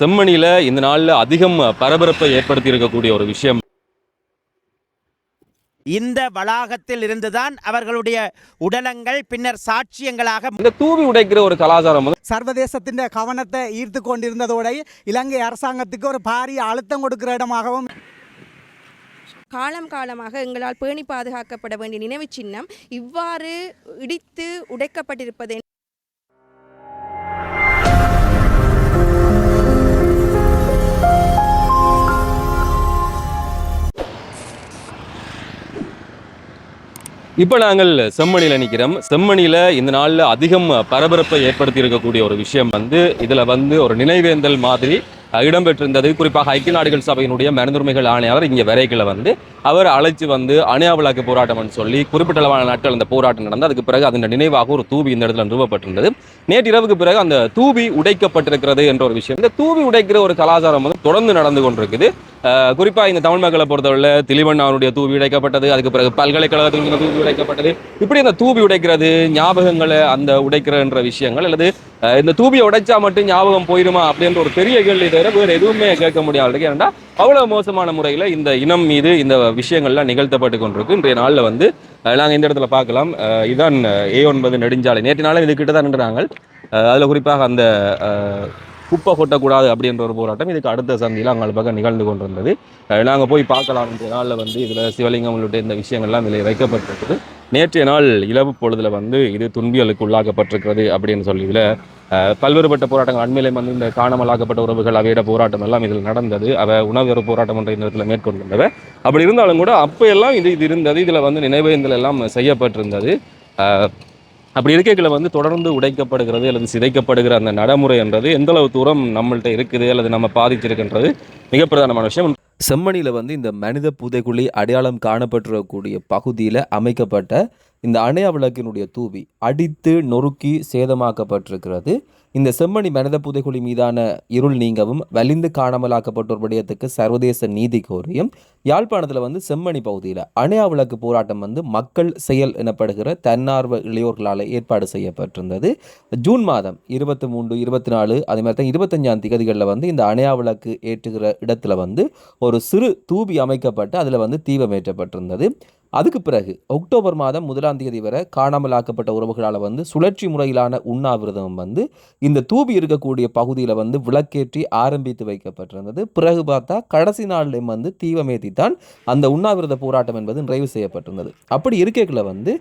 செம்மணியில இந்த நாள்ல அதிகம் பரபரப்பை ஏற்படுத்தி இருக்கக்கூடிய ஒரு விஷயம். இந்த வளாகத்தில் இருந்துதான் அவர்களுடைய உடலங்கள் பின்னர் சாட்சியங்களாக இந்த தூவி உடைக்கிற ஒரு கலாச்சாரம் சர்வதேசத்தின் கவனத்தை ஈர்த்து கொண்டிருந்ததோடு இலங்கை அரசாங்கத்துக்கு ஒரு பாரிய அழுத்தம் கொடுக்கிற இடமாகவும் காலம் காலமாக எங்களால் பேணி பாதுகாக்கப்பட வேண்டிய நினைவுச் சின்னம் இவ்வாறு இடித்து உடைக்கப்பட்டிருப்பது இப்போ நாங்கள் செம்மணியில் நிற்கிறோம் செம்மணியில் இந்த நாளில் அதிகம் பரபரப்பை ஏற்படுத்தி இருக்கக்கூடிய ஒரு விஷயம் வந்து இதில் வந்து ஒரு நினைவேந்தல் மாதிரி இடம்பெற்றிருந்தது. குறிப்பாக ஐக்கிய நாடுகள் சபையினுடைய மனிதுரிமைகள் ஆணையாளர் இங்கே வரைகளை வந்து அவர் அழைச்சி வந்து அணியாவிலாக்கு போராட்டம்னு சொல்லி குறிப்பிட்ட அளவான நாட்கள் அந்த போராட்டம் நடந்து அதுக்கு பிறகு அதன் நினைவாக ஒரு தூவி இந்த இடத்துல நிறுவப்பட்டிருந்தது. நேற்று இரவுக்கு பிறகு அந்த தூவி உடைக்கப்பட்டிருக்கிறது என்ற ஒரு விஷயம். இந்த தூவி உடைக்கிற ஒரு கலாச்சாரம் வந்து தொடர்ந்து நடந்து கொண்டிருக்குது. குறிப்பாக குறிப்பா இந்த தமிழ் மக்களை பொறுத்தவரை திலிவண்ணாவுடைய தூவி உடைக்கப்பட்டது அதுக்கு பிறகு பல்கலைக்கழகத்தில் தூவி உடைக்கப்பட்டது. இப்படி அந்த தூவி உடைக்கிறது ஞாபகங்களை அந்த உடைக்கிறன்ற விஷயங்கள் அல்லது இந்த தூவியை உடைச்சா மட்டும் ஞாபகம் போயிருமா அப்படின்ற ஒரு பெரிய கேள்வி தவிர வேறு எதுவுமே கேட்க முடியாது ஏன்னா அவ்வளவு மோசமான முறையில் இந்த இனம் மீது இந்த விஷயங்கள்லாம் நிகழ்த்தப்பட்டு கொண்டிருக்கு. இன்றைய நாளில் வந்து நாங்கள் இந்த இடத்துல பார்க்கலாம். அஹ், இதுதான் ஏ ஒன்பது நெடுஞ்சாலை. நேற்று நாளும் இது கிட்ட தான் நின்றாங்க அதில் குறிப்பாக அந்த அஹ், குப்பை கொட்டக்கூடாது அப்படின்ற ஒரு போராட்டம் இதுக்கு அடுத்த சந்தியில் அங்கே பக்கம் நிகழ்ந்து கொண்டிருந்தது. நாங்கள் போய் பார்க்கலாம். இன்றைய நாளில் வந்து இதில் சிவலிங்கம் உள்ளிட்ட இந்த விஷயங்கள்லாம் இதில் வைக்கப்பட்டிருக்குது. நேற்றைய நாள் இலவு பொழுதுல வந்து இது துன்பியலுக்கு உள்ளாக்கப்பட்டிருக்கிறது அப்படின்னு சொல்லி இதில் பல்வேறுபட்ட போராட்டங்கள் அண்மையிலே வந்து இந்த காணாமலாக்கப்பட்ட உறவுகள் அவையிட போராட்டம் எல்லாம் இதில் நடந்தது. அவ உணவு போராட்டம் என்ற இந்த இடத்துல மேற்கொண்டிருந்தவ அப்படி இருந்தாலும் கூட அப்போ எல்லாம் இது இது இருந்தது. இதில் வந்து நினைவேந்தல் எல்லாம் செய்யப்பட்டிருந்தது. அப்படி இருக்கைகளை வந்து தொடர்ந்து உடைக்கப்படுகிறது அல்லது சிதைக்கப்படுகிற அந்த நடைமுறை என்றது எந்த அளவு தூரம் நம்மள்ட்ட இருக்குது அல்லது நம்ம பாதிச்சிருக்கின்றது மிக பிரதானமான விஷயம். செம்மணியில் வந்து இந்த மனித புதைக்குழி அடையாளம் காணப்பட்டிருக்கக்கூடிய பகுதியில் அமைக்கப்பட்ட இந்த அணைய விளக்கினுடைய தூவி அடித்து நொறுக்கி சேதமாக்கப்பட்டிருக்கிறது. இந்த செம்மணி மனித புதைகுழி மீதான இருள் நீங்கவும் வலிந்து காணாமலாக்கப்பட்டோர் விடயத்துக்கு சர்வதேச நீதி கோரியும் யாழ்ப்பாணத்தில் வந்து செம்மணி பகுதியில் அணையா விளக்கு போராட்டம் வந்து மக்கள் செயல் எனப்படுகிற தன்னார்வ இளையோர்களால் ஏற்பாடு செய்யப்பட்டிருந்தது. ஜூன் மாதம் இருபத்தி மூன்று இருபத்தி நாலு அதே மாதிரி தான் இருபத்தஞ்சாம் திகதிகளில் வந்து இந்த அணையா விளக்கு ஏற்றுகிற இடத்துல வந்து ஒரு சிறு தூபி அமைக்கப்பட்டு அதில் வந்து தீபம் ஏற்றப்பட்டிருந்தது. அதுக்கு பிறகு அக்டோபர் மாதம் முதலாம் தேதி வரை காணாமலாக்கப்பட்ட உறவுகளால் வந்து சுழற்சி முறையிலான உண்ணாவிரதம் வந்து இந்த தூபி இருக்கக்கூடிய பகுதியில் வந்து விளக்கேற்றி ஆரம்பித்து வைக்கப்பட்டிருந்தது. பிறகு பார்த்தா கடைசி நாள்லையும் வந்து தீவமேத்தி தான் அந்த உண்ணாவிரத போராட்டம் என்பது நிறைவு செய்யப்பட்டிருந்தது. அப்படி இருக்கைகளை வந்து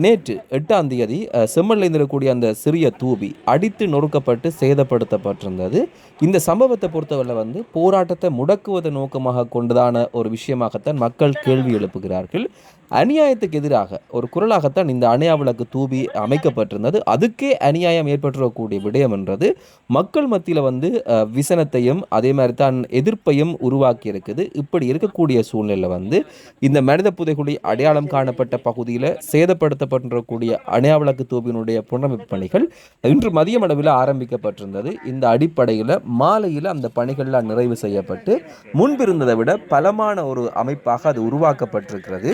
நேற்று எட்டாம் தேதி அஹ், இருக்கக்கூடிய அந்த சிறிய தூபி அடித்து நொறுக்கப்பட்டு சேதப்படுத்தப்பட்டிருந்தது. இந்த சம்பவத்தை பொறுத்தவரை வந்து போராட்டத்தை முடக்குவதை நோக்கமாக கொண்டதான ஒரு விஷயமாகத்தான் மக்கள் கேள்வி எழுப்புகிறார்கள். அநியாயத்துக்கு எதிராக ஒரு குரலாகத்தான் இந்த அணையா விளக்கு தூபி அமைக்கப்பட்டிருந்தது. அதுக்கே அநியாயம் ஏற்பட்டுறக்கூடிய விடயம் என்றது மக்கள் மத்தியில் வந்து விசனத்தையும் அதே மாதிரி தான் எதிர்ப்பையும் உருவாக்கி இருக்குது இப்படி இருக்கக்கூடிய சூழ்நிலை வந்து இந்த மனித புதைகுழி அடையாளம் காணப்பட்ட பகுதியில் சேதப்படுத்தப்பட்டிருக்கக்கூடிய அணையா விளக்கு தூபியினுடைய புனரமைப்பு பணிகள் இன்று மதியம் அளவில் ஆரம்பிக்கப்பட்டிருந்தது. இந்த அடிப்படையில் மாலையில் அந்த பணிகள்லாம் நிறைவு செய்யப்பட்டு முன்பிருந்ததை விட பலமான ஒரு அமைப்பாக அது உருவாக்கப்பட்டிருக்கிறது.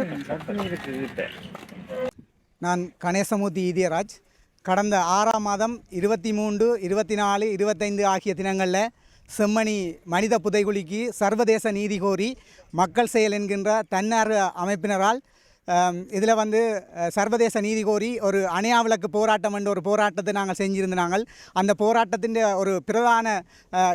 நான் கணேசமூர்த்தி ஈதியராஜ் கடந்த ஆறாம் மாதம் இருபத்தி மூன்று இருபத்தி நாலு இருபத்தைந்து ஆகிய தினங்களில் செம்மணி மனித புதைகுழிக்கு சர்வதேச நீதி கோரி மக்கள் செயல் என்கின்ற தன்னார்வ அமைப்பினரால் இதில் வந்து சர்வதேச நீதி கோரி ஒரு அணையா விளக்கு போராட்டம் என்ற ஒரு போராட்டத்தை நாங்கள் செஞ்சிருந்தாங்க அந்த போராட்டத்தின் ஒரு பிரதான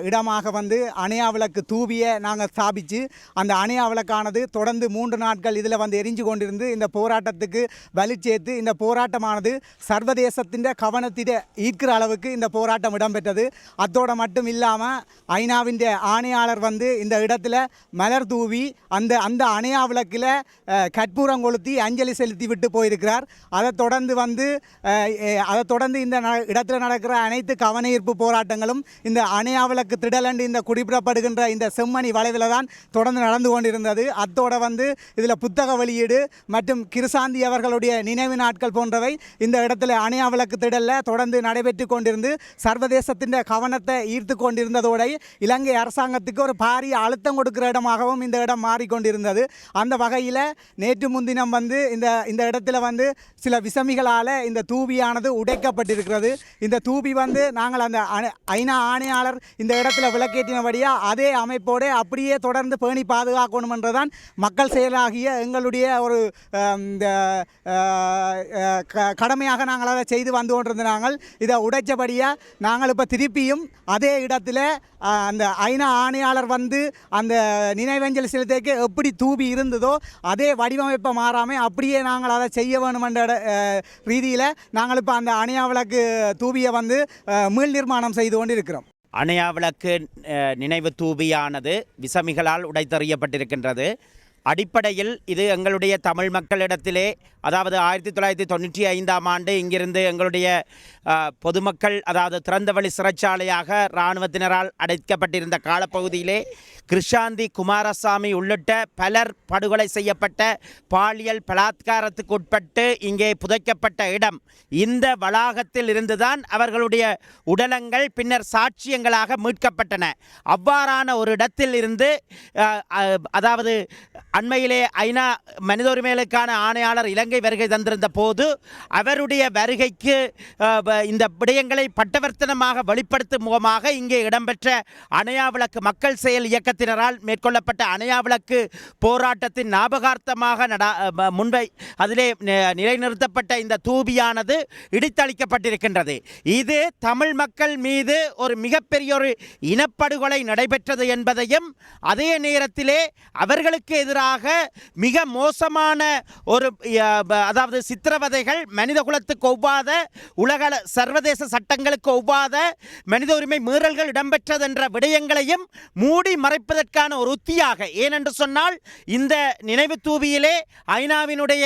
இடமாக வந்து அணையா விளக்கு தூவியை நாங்கள் ஸ்தாபித்து அந்த அணையா விளக்கானது தொடர்ந்து மூன்று நாட்கள் இதில் வந்து எரிஞ்சு கொண்டிருந்து இந்த போராட்டத்துக்கு வலி சேர்த்து இந்த போராட்டமானது சர்வதேசத்தின் கவனத்திட ஈர்க்கிற அளவுக்கு இந்த போராட்டம் இடம்பெற்றது. அத்தோடு மட்டும் இல்லாமல் ஐநாவின் ஆணையாளர் வந்து இந்த இடத்துல மலர் தூவி அந்த அந்த அணையா விளக்கில் அஹ், அஞ்சலி செலுத்தி விட்டு போயிருக்கிறார். அதை தொடர்ந்து வந்து அதை தொடர்ந்து இந்த ந- இடத்துல நடக்கிற அனைத்து கவனஈர்ப்பு போராட்டங்களும் இந்த அணையாவிளக்கு திடலண்டு இந்த குறிப்பிடப்படுகின்ற இந்த செம்மணி வளைவில் தான் தொடர்ந்து நடந்து கொண்டிருந்தது. அத்தோட வந்து இதில் புத்தக வெளியீடு மற்றும் கிருசாந்தி அவர்களுடைய நினைவு நாட்கள் போன்றவை இந்த இடத்துல அணையா திடலில் தொடர்ந்து நடைபெற்று கொண்டிருந்து சர்வதேசத்தின் கவனத்தை ஈர்த்து கொண்டிருந்ததோடு இலங்கை அரசாங்கத்துக்கு ஒரு பாரிய அழுத்தம் கொடுக்கிற இடமாகவும் இந்த இடம் மாறிக்கொண்டிருந்தது. அந்த வகையில் நேற்று முன்தினம் இடம் வந்து இந்த இந்த இடத்துல வந்து சில விசமிகளால் இந்த தூபியானது உடைக்கப்பட்டிருக்கிறது. இந்த தூபி வந்து நாங்கள் அந்த ஐநா ஆணையாளர் இந்த இடத்துல விளக்கேற்றினபடியாக அதே அமைப்போடு அப்படியே தொடர்ந்து பேணி பாதுகாக்கணுமென்றதான் மக்கள் செயலாகிய எங்களுடைய ஒரு இந்த க- கடமையாக நாங்கள் அதை செய்து வந்து கொண்டிருந்த நாங்கள் இதை உடைச்சபடியாக நாங்கள் இப்போ திருப்பியும் அதே இடத்துல அந்த ஐநா ஆணையாளர் வந்து அந்த நினைவஞ்சல் செலுத்தைக்கு எப்படி தூபி இருந்ததோ அதே வடிவமைப்பை மாறாமல் அப்படியே நாங்கள் அதை செய்ய வேணுமென்ற ரீதியில் நாங்கள் இப்போ அந்த அணையா விளக்கு தூவியை வந்து மீள் நிர்மாணம் செய்து கொண்டு இருக்கிறோம் அணையா விளக்கு நினைவு தூபியானது விசமிகளால் உடைத்தறியப்பட்டிருக்கின்றது. அடிப்படையில் இது எங்களுடைய தமிழ் மக்களிடத்திலே அதாவது ஆயிரத்தி தொள்ளாயிரத்தி தொண்ணூற்றி ஐந்தாம் ஆண்டு இங்கிருந்து எங்களுடைய பொதுமக்கள் அதாவது திறந்தவெளி சிறைச்சாலையாக இராணுவத்தினரால் அடைக்கப்பட்டிருந்த காலப்பகுதியிலே கிருஷாந்தி குமாரசாமி உள்ளிட்ட பலர் படுகொலை செய்யப்பட்ட பாலியல் பலாத்காரத்துக்கு உட்பட்டு இங்கே புதைக்கப்பட்ட இடம். இந்த வளாகத்தில் இருந்துதான் அவர்களுடைய உடலங்கள் பின்னர் சாட்சியங்களாக மீட்கப்பட்டன. அவ்வாறான ஒரு இடத்தில் இருந்து அதாவது அண்மையிலே ஐநா மனித உரிமைகளுக்கான ஆணையாளர் இலங்கை வருகை தந்திருந்த போது அவருடைய வருகைக்கு இந்த விடயங்களை பட்டவர்த்தனமாக வெளிப்படுத்தும் முகமாக இங்கே இடம்பெற்ற அணையா விளக்கு மக்கள் செயல் சங்கத்தினரால் மேற்கொள்ளப்பட்ட அணையா விளக்கு போராட்டத்தின் ஞாபகார்த்தமாக நடா முன்பை அதிலே நிலைநிறுத்தப்பட்ட இந்த தூபியானது இடித்தளிக்கப்பட்டிருக்கின்றது. இது தமிழ் மக்கள் மீது ஒரு மிகப்பெரிய ஒரு இனப்படுகொலை நடைபெற்றது என்பதையும் அதே நேரத்திலே அவர்களுக்கு எதிராக மிக மோசமான ஒரு அதாவது சித்திரவதைகள் மனித குலத்துக்கு ஒவ்வாத உலக சர்வதேச சட்டங்களுக்கு ஒவ்வாத மனித உரிமை மீறல்கள் இடம்பெற்றது என்ற விடயங்களையும் மூடி மறைப்பதற்கான ஒரு உத்தியாக. ஏனென்று சொன்னால் இந்த நினைவு தூவியிலே ஐநாவினுடைய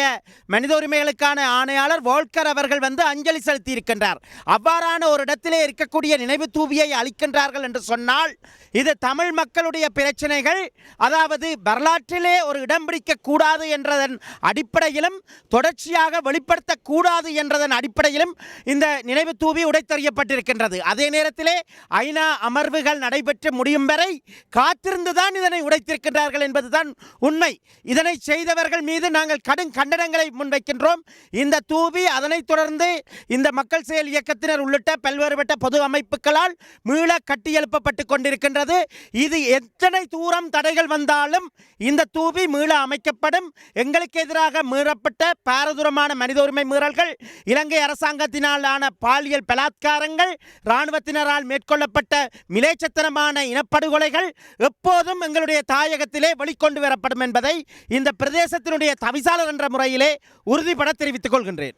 மனித உரிமைகளுக்கான ஆணையாளர் வோல்கர் அவர்கள் வந்து அஞ்சலி செலுத்தி இருக்கின்றார் அவ்வாறான ஒரு இடத்திலே இருக்கக்கூடிய நினைவு தூவியை அளிக்கின்றார்கள் என்று சொன்னால் இது தமிழ் மக்களுடைய பிரச்சனைகள். அதாவது வரலாற்றிலே ஒரு இடம் பிடிக்கக்கூடாது என்றதன் அடிப்படையிலும் தொடர்ச்சியாக வெளிப்படுத்தக்கூடாது என்றதன் அடிப்படையிலும் இந்த நினைவு தூவி உடைத்தறியப்பட்டிருக்கின்றது. அதே நேரத்திலே ஐநா அமர்வுகள் நடைபெற்று முடியும் வரை காத்திருந்துதான் இதனை உடைத்திருக்கின்றார்கள் என்பதுதான் உண்மை. இதனை செய்தவர்கள் மீது நாங்கள் கடும் கண்டனங்களை முன்வைக்கின்றோம். இந்த தூவி அதனைத் தொடர்ந்து இந்த மக்கள் செயல் இயக்கத்தினர் உள்ளிட்ட பல்வேறுபட்ட பொது அமைப்புகளால் மீள கட்டியெழுப்பப்பட்டு கொண்டிருக்கின்றது. இது எத்தனை தூரம் தடைகள் வந்தாலும் இந்த தூவி மீள அமைக்கப்படும். எங்களுக்கு எதிராக மீறப்பட்ட பாரதூரமான மனித உரிமை மீறல்கள் இலங்கை அரசாங்கத்தினாலான பாலியல் பலாத்காரங்கள் இராணுவத்தினரால் மேற்கொள்ளப்பட்ட மிலேச்சத்தனமான இனப்படுகொலைகள் எப்போதும் எங்களுடைய தாயகத்திலே வெளிக்கொண்டு வரப்படும் என்பதை இந்த பிரதேசத்தினுடைய தவிசாளர் என்ற முறையிலே உறுதிபட தெரிவித்துக் கொள்கின்றேன்.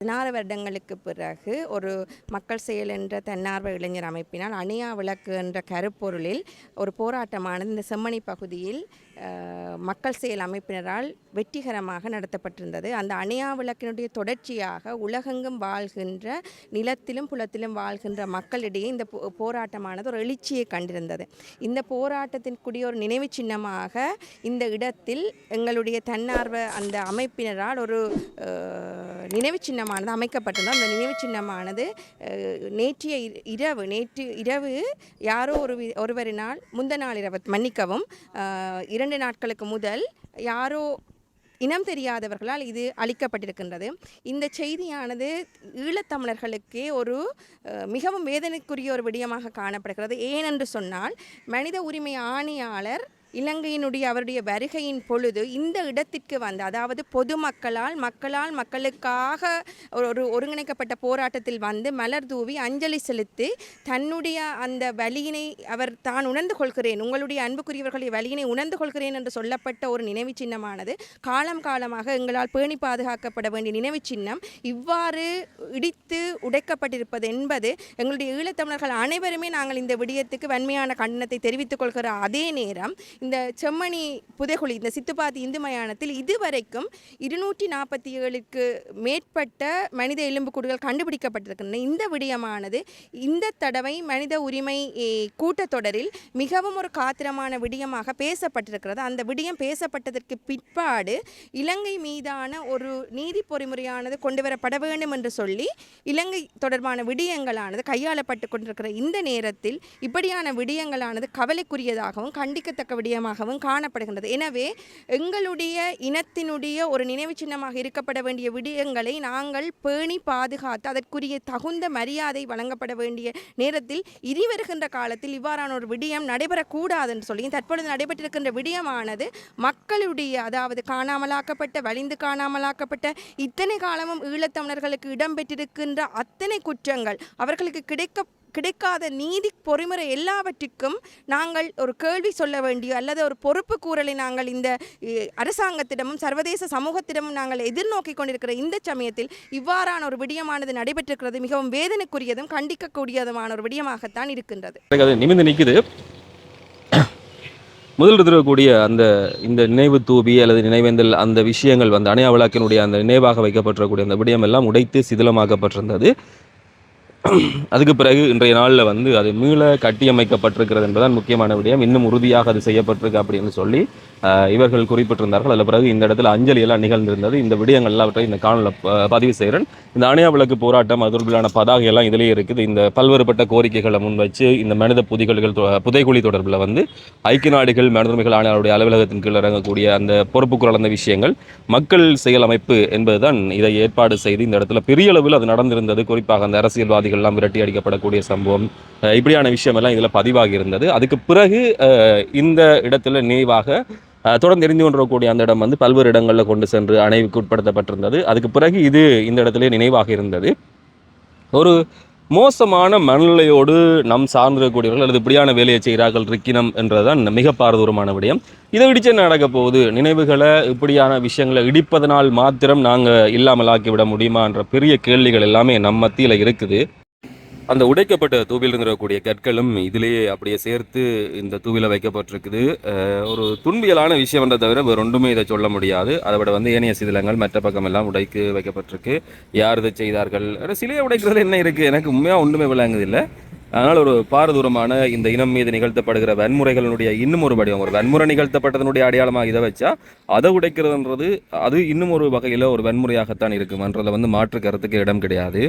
பதினாறு வருடங்களுக்கு பிறகு ஒரு மக்கள் செயல் என்ற தன்னார்வ இளைஞர் அமைப்பினால் அணியா விளக்கு என்ற கருப்பொருளில் ஒரு போராட்டமானது இந்த செம்மணி பகுதியில் மக்கள் செயல் அமைப்பினரால் வெற்றிகரமாக நடத்தப்பட்டிருந்தது. அந்த அணியா விளக்கினுடைய தொடர்ச்சியாக உலகெங்கும் வாழ்கின்ற நிலத்திலும் புலத்திலும் வாழ்கின்ற மக்களிடையே இந்த போ- போராட்டமானது ஒரு எழுச்சியை கண்டிருந்தது. இந்த போராட்டத்திற்குரிய ஒரு நினைவு சின்னமாக இந்த இடத்தில் எங்களுடைய தன்னார்வ அந்த அமைப்பினரால் ஒரு நினைவு சின்னமாக சின்னமானது அமைக்கப்பட்டிருந்தது. அந்த நினைவு சின்னமானது நேற்றைய இரவு நேற்று இரவு யாரோ ஒரு வி- ஒருவரினால் முந்த நாள் இரவு மன்னிக்கவும் இரண்டு நாட்களுக்கு முதல் யாரோ இனம் தெரியாதவர்களால் இது அளிக்கப்பட்டிருக்கின்றது. இந்த செய்தியானது ஈழத்தமிழர்களுக்கே ஒரு மிகவும் வேதனைக்குரிய ஒரு விடயமாக காணப்படுகிறது. ஏனென்று சொன்னால் மனித உரிமை ஆணையாளர் இலங்கையினுடைய அவருடைய வருகையின் பொழுது இந்த இடத்திற்கு வந்து அதாவது பொதுமக்களால் மக்களால் மக்களுக்காக ஒரு ஒரு ஒருங்கிணைக்கப்பட்ட போராட்டத்தில் வந்து மலர் தூவி அஞ்சலி செலுத்தி தன்னுடைய அந்த வலியினை அவர் தான் உணர்ந்து கொள்கிறேன். உங்களுடைய அன்புக்குரியவர்களுடைய வலியினை உணர்ந்து கொள்கிறேன் என்று சொல்லப்பட்ட ஒரு நினைவு சின்னமானது. காலம் காலமாக எங்களால் பேணி பாதுகாக்கப்பட வேண்டிய நினைவு சின்னம் இவ்வாறு இடித்து உடைக்கப்பட்டிருப்பது என்பது எங்களுடைய ஈழத்தமிழர்கள் அனைவருமே நாங்கள் இந்த விடயத்துக்கு வன்மையான கண்டனத்தை தெரிவித்துக் கொள்கிற அதே நேரம் இந்த செம்மணி புதைகுழி இந்த சித்துப்பாத்தி இந்து மயானத்தில் இதுவரைக்கும் இருநூற்றி நாற்பத்தி ஏழுக்கு மேற்பட்ட மனித எலும்புக்கூடுகள் கண்டுபிடிக்கப்பட்டிருக்கின்றன. இந்த விடயமானது இந்த தடவை மனித உரிமை கூட்டத்தொடரில் மிகவும் ஒரு காத்திரமான விடயமாக பேசப்பட்டிருக்கிறது. அந்த விடயம் பேசப்பட்டதற்கு பிற்பாடு இலங்கை மீதான ஒரு நீதி பொறிமுறையானது கொண்டு வரப்பட வேண்டும் என்று சொல்லி இலங்கை தொடர்பான விடயங்களானது கையாளப்பட்டு கொண்டிருக்கிற இந்த நேரத்தில் இப்படியான விடயங்களானது கவலைக்குரியதாகவும் கண்டிக்கத்தக்க விடயமாகவும் காணப்படுகின்றது. எனவே எங்களுடைய இனத்தினுடைய ஒரு நினைவு சின்னமாக இருக்கப்பட வேண்டிய விடயங்களை நாங்கள் பேணி பாதுகாத்து அதற்குரிய தகுந்த மரியாதை வழங்கப்பட வேண்டிய நேரத்தில் இனி வருகின்ற காலத்தில் இவ்வாறான ஒரு விடயம் நடைபெறக்கூடாது என்று சொல்லி தற்பொழுது நடைபெற்றிருக்கின்ற விடயமானது மக்களுடைய அதாவது காணாமலாக்கப்பட்ட வலிந்து காணாமலாக்கப்பட்ட இத்தனை காலமும் ஈழத்தமிழர்களுக்கு இடம்பெற்றிருக்கின்ற அத்தனை குற்றங்கள் அவர்களுக்கு கிடைக்க கிடைக்காத நீதி பொறிமுறை எல்லாவற்றுக்கும் நாங்கள் ஒரு கேள்வி சொல்ல வேண்டிய அல்லது ஒரு பொறுப்பு கூறலை நாங்கள் இந்த அரசாங்கத்திடமும் சர்வதேச சமூகத்திடமும் நாங்கள் எதிர்நோக்கி கொண்டிருக்கிற இந்த சமயத்தில் இவ்வாறான ஒரு விடயமானது நடைபெற்றிருக்கிறது. மிகவும் வேதனைக்குரியதும் கண்டிக்கக்கூடியதுமான ஒரு விடயமாகத்தான் இருக்கின்றது. நிமிந்து நிற்குது. முதல் இருக்கக்கூடிய அந்த இந்த நினைவு தூபி அல்லது நினைவேந்தல் அந்த விஷயங்கள் வந்து அணையா விளக்கினுடைய அந்த நினைவாக வைக்கப்பட்டிருக்கக்கூடிய அந்த விடயம் எல்லாம் உடைத்து சிதிலமாக்கப்பட்டிருந்தது. அதுக்கு பிறகு இன்றைய நாளில் வந்து அது மீள கட்டியமைக்கப்பட்டிருக்கிறது என்பதுதான் முக்கியமான விடயம். இன்னும் உறுதியாக அது செய்யப்பட்டிருக்கு அப்படின்னு சொல்லி இவர்கள் குறிப்பிட்டிருந்தார்கள். அதில் பிறகு இந்த இடத்துல அஞ்சலி எல்லாம் நிகழ்ந்திருந்தது. இந்த விடயங்கள் எல்லாவற்றையும் இந்த காணொலியில் பதிவு செய்கிறேன். இந்த அணையா விளக்கு போராட்டம் அது தொடர்பிலான பதாகை எல்லாம் இதிலேயே இருக்குது. இந்த பல்வேறுபட்ட கோரிக்கைகளை முன்வச்சு இந்த மனித புதிகள்கள் தொ- புதைகுழி தொடர்பில் வந்து ஐக்கிய நாடுகள் மனித ஆணையாளருடைய அலுவலகத்தின் கீழ் இறங்கக்கூடிய அந்த பொறுப்பு குறந்த விஷயங்கள் மக்கள் செயல் அமைப்பு என்பதுதான் இதை ஏற்பாடு செய்து இந்த இடத்துல பெரிய அளவில் அது நடந்திருந்தது. குறிப்பாக அந்த அரசியல்வாதிகள்லாம் விரட்டி அடிக்கப்படக்கூடிய சம்பவம் இப்படியான விஷயம் எல்லாம் இதில் பதிவாகி இருந்தது அதுக்கு பிறகு இந்த இடத்துல நினைவாக தொடர்ந்து எரிந்து கொண்டிருக்கக்கூடிய அந்த இடம் வந்து பல்வேறு இடங்களில் கொண்டு சென்று அணைவுக்கு உட்படுத்தப்பட்டிருந்தது. அதுக்கு பிறகு இது இந்த இடத்துல நினைவாக இருந்தது. ஒரு மோசமான மனநிலையோடு நம் சார்ந்திருக்கக்கூடியவர்கள் அல்லது இப்படியான வேலையை செய்கிறார்கள் இருக்கினம் என்றதுதான் மிக பாரதூரமான விடயம். இதை இடிச்சு நடக்க போகுது? நினைவுகளை இப்படியான விஷயங்களை இடிப்பதனால் மாத்திரம் நாங்கள் இல்லாமலாக்கி விட முடியுமா என்ற பெரிய கேள்விகள் எல்லாமே நம் மத்தியில் இருக்குது. அந்த உடைக்கப்பட்ட தூவில் இருக்கக்கூடிய கற்களும் இதிலேயே அப்படியே சேர்த்து இந்த தூவில வைக்கப்பட்டிருக்குது. ஒரு துன்பியலான விஷயம்ன்ற தவிர வேறு ஒன்றுமே இதை சொல்ல முடியாது. அதை விட வந்து ஏனைய சிதிலங்கள் மற்ற பக்கம் எல்லாம் உடைக்கு வைக்கப்பட்டிருக்கு. யார் இதை செய்தார்கள்? சிலையை உடைக்கிறதுல என்ன இருக்குது எனக்கு உண்மையாக ஒன்றுமே விளங்குதில்லை. அதனால் ஒரு பாரதூரமான இந்த இனம் மீது நிகழ்த்தப்படுகிற வன்முறைகளினுடைய இன்னும் ஒரு வடிவம். ஒரு வன்முறை நிகழ்த்தப்பட்டதனுடைய அடையாளமாக இதை வச்சா அதை உடைக்கிறதுன்றது அது இன்னும் ஒரு வகையில் ஒரு வன்முறையாகத்தான் இருக்குமன்றதில் வந்து மாற்று கருத்துக்கு இடம் கிடையாது.